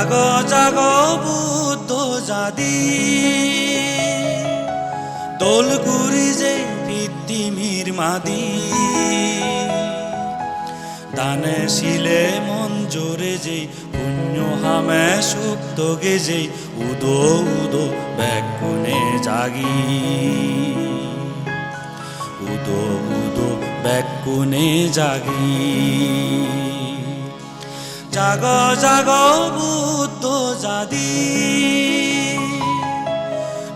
জাগ জাগ বুদ্ধ জাদি। দোলগুড়ি যে পৃথিবীর মাদি। দানে শিলে মন জোরে যে, পুণ্য হামে সুপ্ত গেজে, উদো উদো ব্যাকুনে জাগি। উদো উদো ব্যাকুনে জাগি। জাগ জাগ বুদ্ধ জাদি।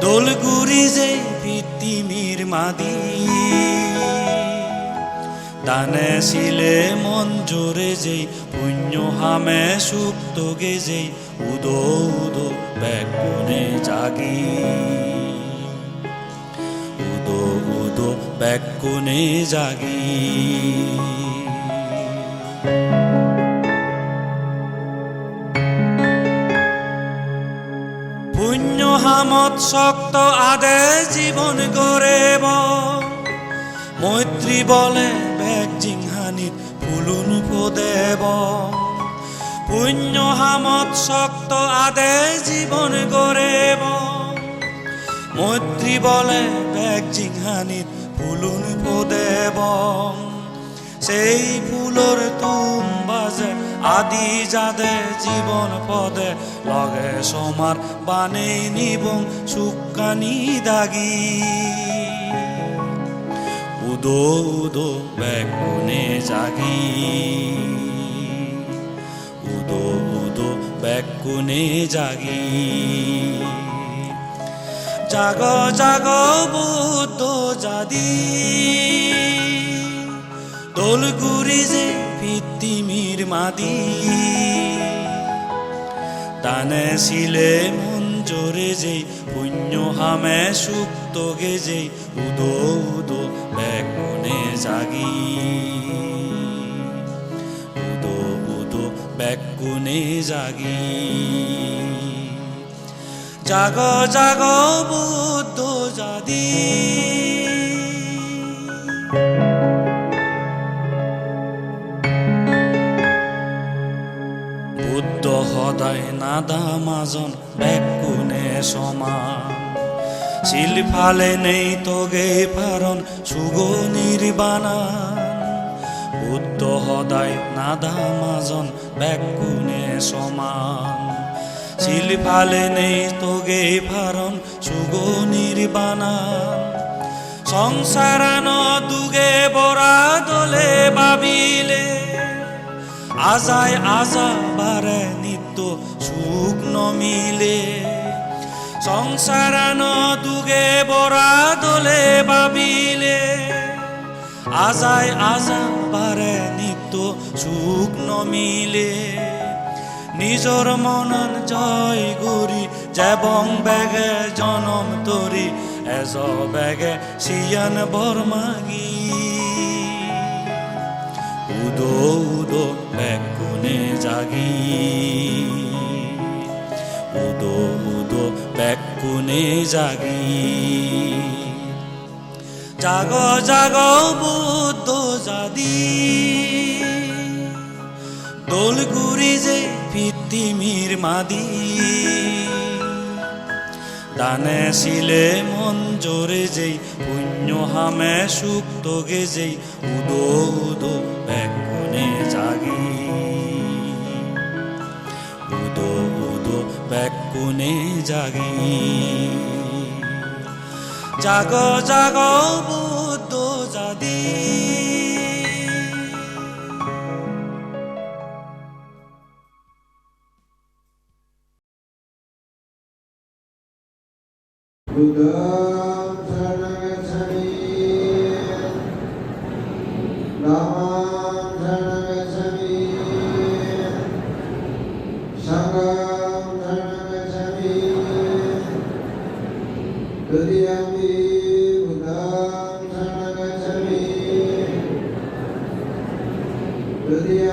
দোলগুড়ি যে পৃথিবীর মাদি। দানে শিলে মন জোরে যে, পুণ্য হামে সুপ্ত গেজে, উদো উদো ব্যাকুনে জাগি। উদো উদো ব্যাকুনে জাগি। পুণ্য শক্ত আদে জীবন গড়েব। মৈত্রী বলে, বেগ জিংহানিত ফুলুন দেব পুণ্য হামত শক্ত আদে জীবন গড়েব। মৈত্রী বলে, বেগ জিংহানিত ফুলুন দেব সেই ফুলর তুম বাজে আদি যাদে জীবন পদে লগে সমার বানে নিবং সুকানি দাগি। উদো উদো ব্যাকুনে জাগি। উদো উদো ব্যাকুনে জাগি। জাগ জাগ বুদ্ধ জাদি। দোলগুড়ি যে পৃথিবীর মাদি দানে শিলে মন জোরে যে পুণ্য হামে সুপ্ত গেজে, উদো উদো ব্যাকুনে জাগি। উদো উদো ব্যাকুনে জাগি। জাগ জাগ বুদ্ধ জাদি সদায় নাদা মাজন বেকুনে সমান। শিলফালে নেই তোগে সুগনির বানান। বুদ্ধ নাদা মাজন বেকুনে সমান। শিলফালে নেই তোগে পারন সুগনির বানান। সংসারান দুগে বরা দলে বাবিলে, আজায় আজা বারে নিত্য সুখ নমিলে সংসারান দুগে বরা দলে বাবিলে। আজায় আজা বারে নিত্য সুখ নমিলে নিজর মনন জয় গরি, যেবং বেগে জনম তরি, এজ বেগে সিয়ান বরমাগি উদো বেকুনে জাগি উদো উদো বেকুনে জাগি জাগ জাগ বুদ্ধ জাদি দোলগুড়ি যে পৃথিবীর মাদি দানে শিলে মন জোরে যেই পুণ্য হামে সুপ্ত গেজেই উদো উদো বেকুনে ব্যাক কোণে জাগে জাগ জাগ বুদ্ধ জাদি Buddha Sharanagacchami Nama